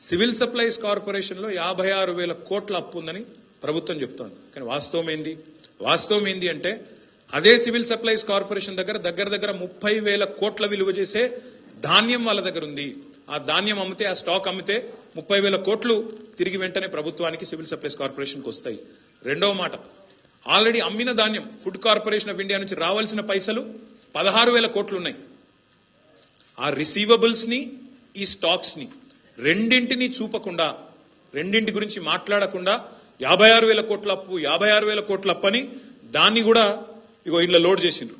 Civil supplies కార్పొరేషన్లో యాభై ఆరు వేల కోట్ల అప్పు ఉందని ప్రభుత్వం చెప్తోంది. కానీ వాస్తవం ఏంది? వాస్తవం ఏంది అంటే అదే సివిల్ సప్లైస్ కార్పొరేషన్ దగ్గర దగ్గర దగ్గర ముప్పై వేల కోట్ల విలువ చేసే ధాన్యం వాళ్ళ దగ్గర ఉంది. ఆ ధాన్యం అమ్మితే ఆ స్టాక్ అమ్మితే ముప్పై వేల కోట్లు తిరిగి వెంటనే ప్రభుత్వానికి సివిల్ సప్లైస్ కార్పొరేషన్కి వస్తాయి. రెండవ మాట ఆల్రెడీ అమ్మిన ధాన్యం ఫుడ్ కార్పొరేషన్ ఆఫ్ ఇండియా నుంచి రావాల్సిన పైసలు పదహారు వేల కోట్లు ఉన్నాయి. ఆ రిసీవబుల్స్ని ఈ స్టాక్స్ని రెండింటిని చూపకుండా రెండింటి గురించి మాట్లాడకుండా యాభై ఆరు వేల కోట్ల అప్పు యాభై ఆరు వేల కోట్ల అప్పని దాన్ని కూడా ఇగో ఇంట్లో లోడ్ చేసిండ్రు.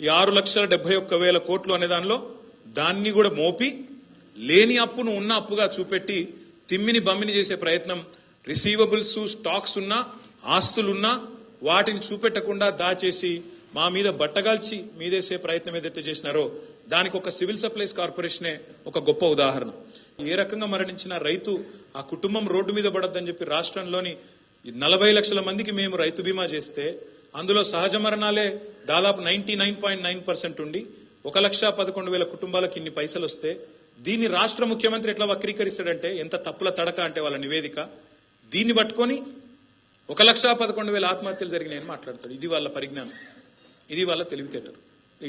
ఈ ఆరు లక్షల డెబ్బై ఒక్క వేల కోట్లు అనే దానిలో దాన్ని కూడా మోపి లేని అప్పును ఉన్న అప్పుగా చూపెట్టి తిమ్మిని బమ్మిని చేసే ప్రయత్నం రిసీవబుల్స్ స్టాక్స్ ఉన్నా ఆస్తులున్నా వాటిని చూపెట్టకుండా దాచేసి మా మీద బట్టగాల్చి మీదేసే ప్రయత్నం ఏదైతే చేసినారో దానికి ఒక సివిల్ సప్లైస్ కార్పొరేషనే ఒక గొప్ప ఉదాహరణ. ఏ రకంగా మరణించిన రైతు ఆ కుటుంబం రోడ్డు మీద పడద్దని చెప్పి రాష్ట్రంలోని నలభై లక్షల మందికి మేము రైతు బీమా చేస్తే అందులో సహజ మరణాలే దాదాపు ninety nine point nine percent ఉండి ఒక లక్ష పదకొండు వేల కుటుంబాలకు ఇన్ని పైసలు వస్తే దీన్ని రాష్ట్ర ముఖ్యమంత్రి ఎట్లా వక్రీకరిస్తాడంటే ఎంత తప్పుల తడక అంటే వాళ్ళ నివేదిక. దీన్ని పట్టుకొని ఒక లక్ష పదకొండు వేల ఆత్మహత్యలు జరిగినాయని మాట్లాడతాడు. ఇది వాళ్ళ పరిజ్ఞానం. ఇది వాళ్ళ తెలివితేటలు.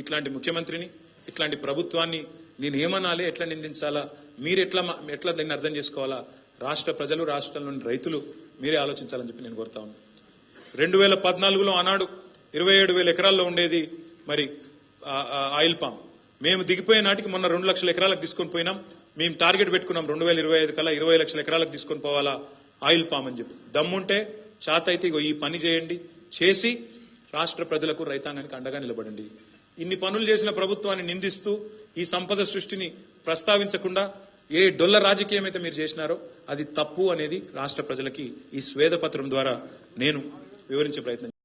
ఇట్లాంటి ముఖ్యమంత్రిని ఇట్లాంటి ప్రభుత్వాన్ని నేను ఏమనాలి ఎట్లా నిందించాలా మీరు ఎట్లా ఎట్లా దీన్ని అర్థం చేసుకోవాలా రాష్ట్ర ప్రజలు రాష్ట్రంలోని రైతులు మీరే ఆలోచించాలని చెప్పి నేను కోరుతా ఉన్నాను. రెండు వేల పద్నాలుగులో ఆనాడు ఇరవై ఏడు వేల ఎకరాల్లో ఉండేది మరి ఆయిల్ పామ్. మేము దిగిపోయే నాటికి మొన్న రెండు లక్షల ఎకరాలకు తీసుకొని పోయినాం. మేము టార్గెట్ పెట్టుకున్నాం రెండు వేల ఇరవై ఐదు కల్లా ఇరవై లక్షల ఎకరాలకు తీసుకొని పోవాలా ఆయిల్ పామ్ అని చెప్పి. దమ్ముంటే చాత అయితే ఇగో ఈ పని చేయండి. చేసి రాష్ట్ర ప్రజలకు రైతాంగానికి అండగా నిలబడండి. ఇన్ని పనులు చేసిన ప్రభుత్వాన్ని నిందిస్తూ ఈ సంపద సృష్టిని ప్రస్తావించకుండా ఏ డొల్ల రాజకీయం అయితే మీరు చేసినారో అది తప్పు అనేది రాష్ట్ర ప్రజలకి ఈ స్వేదపత్రం ద్వారా నేను వివరించే ప్రయత్నం